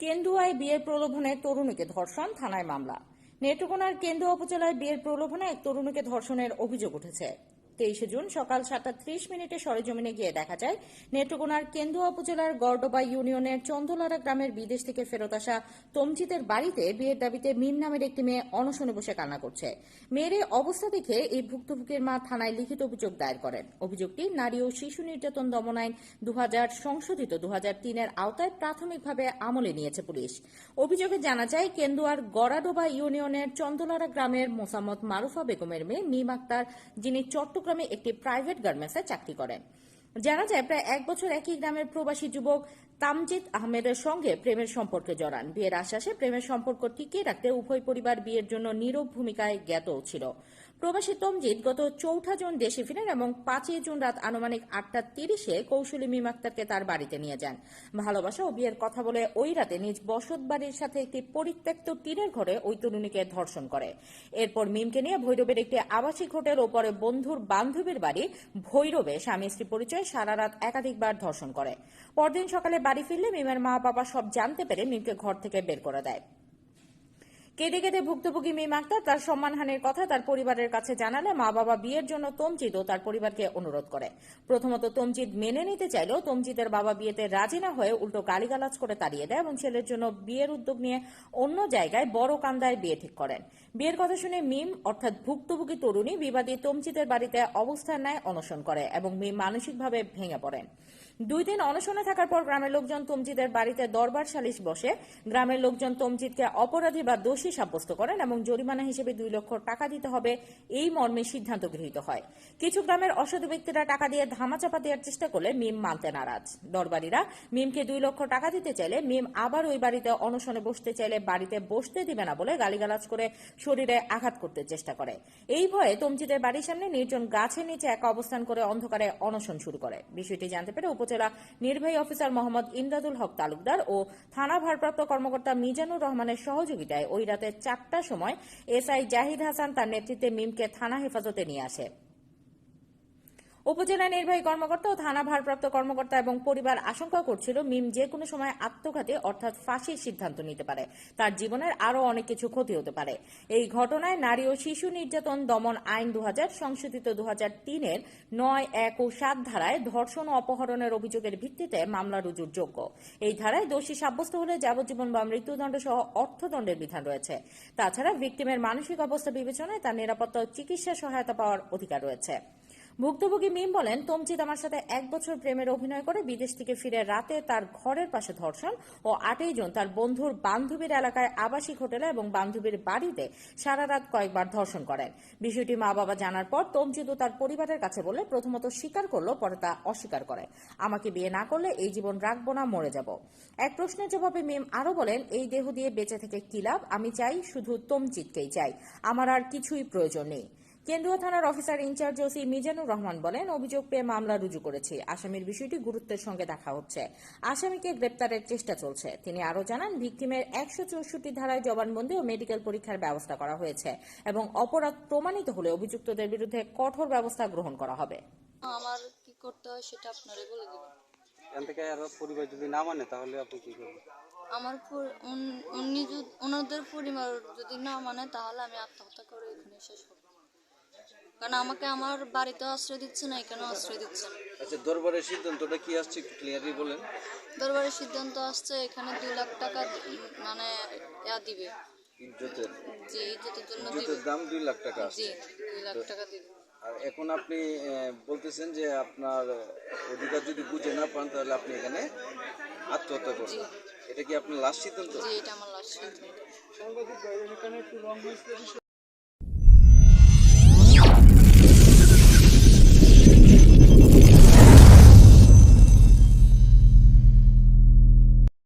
কেন্দুয়ায় বিয়ের প্রলোভনে তরুণীকে ধর্ষণ, থানায় মামলা। নেত্রকোনার কেন্দুয়া উপজেলায় বিয়ের প্রলোভনে এক তরুণীকে ধর্ষণের অভিযোগ উঠেছে। তেইশে জুন সকাল সাতটা ত্রিশ মিনিটে সরেজমিনে গিয়ে দেখা যায়, নেত্রকোনার কেন্দুয়া উপজেলার গর্ডবা ইউনিয়নের চন্দলারা গ্রামের বিদেশ থেকে ফেরত আসা তমজিতের বাড়িতে বিয়ের দাবিতে মিম নামের একটি মেয়ে অনশনে বসে কান্না করছে। মেয়ের অবস্থা দেখে এই ভুক্তভোগীর মা থানায় লিখিত অভিযোগ দায়ের করেন। অভিযোগটি নারী ও শিশু নির্যাতন দমন আইন দু হাজার সংশোধিত দু তিনের আওতায় প্রাথমিকভাবে আমলে নিয়েছে পুলিশ। অভিযোগে জানা যায়, কেন্দুয়ার গড়াডোবা ইউনিয়নের চন্দলারা গ্রামের মোসাম্মদ মারুফা বেগমের মেয়ে মিম আক্তার, যিনি চট্টগ্রামে একটি প্রাইভেট গার্মেন্টসে চাকরি করেন। জানা যায়, প্রায় এক বছর একই গ্রামের প্রবাসী যুবক তামজিদ আহমেদের সঙ্গে প্রেমের সম্পর্কে জড়ান। বিয়ের আশ্বাসে প্রেমের সম্পর্ক টিকিয়ে রাখতে উভয় পরিবার বিয়ের জন্য নীরব ভূমিকায় জ্ঞাত ছিল। প্রবাসী তমজিদ গত চৌঠা জুন দেশে ফিরেন এবং পাঁচই জুন রাত আনুমানিক আটটা তিরিশে কৌশলী মিম আক্তারকে তার বাড়িতে নিয়ে যান। ভালোবাসা ও বিয়ের কথা বলে ওই রাতে নিজ বসত বাড়ির সাথে একটি পরিত্যক্ত টিনের ঘরে ওই তরুণীকে ধর্ষণ করে। এরপর মিমকে নিয়ে ভৈরবের একটি আবাসিক হোটেল ও পরে বন্ধুর বান্ধবীর বাড়ি ভৈরবে স্বামী স্ত্রী পরিচয় সারা রাত একাধিকবার ধর্ষণ করে। পরদিন সকালে বাড়ি ফিরলে মিমের মা বাবা সব জানতে পেরে মিমকে ঘর থেকে বের করে দেয়। কেঁদে কেঁদে ভুক্তভোগী মিম আক্তার তার সম্মানহানির কথা তার পরিবারের কাছে জানালে মা বাবা বিয়ের জন্য তমজিদ ও তার পরিবারকে অনুরোধ করে। প্রথমত তমজিদ মেনে নিতে চাইলেও তমজিদের বাবা বিয়েতে রাজি না হয়ে উল্টো গালিগালাজ করে তাড়িয়ে দেয় এবং ছেলের জন্য বিয়ের উদ্যোগ নিয়ে অন্য জায়গায় বড় কান্দায় বিয়ে ঠিক করেন। বিয়ের কথা শুনে মিম, অর্থাৎ ভুক্তভোগী তরুণী বিবাদী তমজিদের বাড়িতে অবস্থান নেয় অনশন করে এবং মিম মানসিকভাবে ভেঙে পড়েন। দুই দিন অনশনে থাকার পর গ্রামের লোকজন তমজিদের বাড়িতে দরবার সালিশ বসে। গ্রামের লোকজন তমজিদকে অপরাধী বা দোষী সাব্যস্ত করেন এবং জরিমানা হিসেবে দুই লক্ষ টাকা দিতে হবে এই মর্মে সিদ্ধান্ত গৃহীত হয়। কিছু গ্রামের অসাধু ব্যক্তিরা টাকা দিয়ে ধামাচাপা দেওয়ার চেষ্টা করলে মিম মানতে নারাজ। দরবারীরা মিমকে দুই লক্ষ টাকা দিতে চাইলে মিম আবার ওই বাড়িতে অনশনে বসতে চাইলে বাড়িতে বসতে দিবে না বলে গালিগালাজ করে শরীরে আঘাত করতে চেষ্টা করে। এই ভয়ে তমজিদের বাড়ির সামনে নির্জন গাছের নিচে একা অবস্থান করে অন্ধকারে অনশন শুরু করে। বিষয়টি জানতে পেরে উপজেলা নির্বাহী অফিসার মোহাম্মদ ইমদাদুল হক তালুকদার ও থানা ভারপ্রাপ্ত কর্মকর্তা মিজানুর রহমানের সহযোগিতায় ওই রাতে চারটার সময় এসআই জাহিদ হাসান তার নেতৃত্বে মিমকে থানা হেফাজতে নিয়ে আসে। উপজেলা নির্বাহী কর্মকর্তা ও থানা ভারপ্রাপ্ত কর্মকর্তা এবং পরিবার আশঙ্কা করছিল মিম যে কোনো সময় আত্মঘাতী অর্থাৎ ফাঁসির সিদ্ধান্ত নিতে পারে। তার জীবনের আরও অনেক কিছু ক্ষতি হতে পারে। এই ঘটনায় নারী ও শিশু নির্যাতন দমন আইন দু হাজার সংশোধিত দু হাজার তিনের নয়, এক ও সাত ধারায় ধর্ষণ ও অপহরণের অভিযোগের ভিত্তিতে মামলা রুজুর যোগ্য। এই ধারায় দোষী সাব্যস্ত হলে যাবজ্জীবন বা মৃত্যুদণ্ড সহ অর্থদণ্ডের বিধান রয়েছে। তাছাড়া ভিকটিমের মানসিক অবস্থা বিবেচনায় তার নিরাপত্তা ও চিকিৎসা সহায়তা পাওয়ার অধিকার রয়েছে। ভুক্তভোগী মিম বলেন, তমজিৎ আমার সাথে এক বছর প্রেমের অভিনয় করে বিদেশ থেকে ফিরে রাতে তার ঘরের পাশে ধর্ষণ ও আটই জন তার বন্ধুর বান্ধবীর এলাকায় আবাসিক হোটেলে এবং বান্ধবীর বাড়িতে সারা রাত কয়েকবার ধর্ষণ করেন। বিষয়টি মা বাবা জানার পর তমজিৎ ও তার পরিবারের কাছে বলে প্রথমত স্বীকার করল, পরে তা অস্বীকার করে। আমাকে বিয়ে না করলে এই জীবন রাখব না, মরে যাব। এক প্রশ্নের জবাবে মিম আরও বলেন, এই দেহ দিয়ে বেঁচে থেকে কি লাভ? আমি চাই শুধু তমজিৎকেই চাই। আমার আর কিছুই প্রয়োজন নেই। কেন্দ্রীয় থানার officer incharge OC Mizanur Rahman বলেন অভিযোগ পেয়ে মামলা রুজু করেছি। আসামির বিষয়টি গুরুত্বের সঙ্গে দেখা হচ্ছে। আসামিকে গ্রেপ্তারের চেষ্টা চলছে। তিনি আরও জানান ভিকটিমের একশো চৌষট্টি ধারায় জবানবন্দি ও মেডিকেল পরীক্ষার ব্যবস্থা করা হয়েছে এবং অপরাধ প্রমাণিত হলে অভিযুক্তদের বিরুদ্ধে কঠোর ব্যবস্থা গ্রহণ করা হবে। আমার কি করতে হয় সেটা আপনারা বলে দেবেন। এখান থেকে আরও পরিবার যদি না মানে তাহলে আপনি কি করবেন? আমার উনি ওনাদের পরিবার যদি না মানে তাহলে আমি আত্মহত্যা করে এখানে শেষ করব। কারণ আমাকে আমার বাড়িতে আশ্রয় দিচ্ছে না এখানে আশ্রয় দিচ্ছে না। আচ্ছা দরবারের সিদ্ধান্তটা কি আসছে একটু ক্লিয়ারলি বলেন? দরবারের সিদ্ধান্ত আসছে এখানে দুই লাখ টাকা মানে ইয়া দিবে। ইজ্জতের। জি ইজ্জতের জন্য দিবে। ইজ্জতের দাম দুই লাখ টাকা জি দুই লাখ টাকা দিবে। আর এখন আপনি বলতেছেন যে আপনার অধিকার যদি বুঝে না পান তাহলে আপনি এখানে আত্মহত্যা করবেন। এটা কি আপনার লাস্ট সিদ্ধান্ত? জি এটা আমার লাস্ট সিদ্ধান্ত।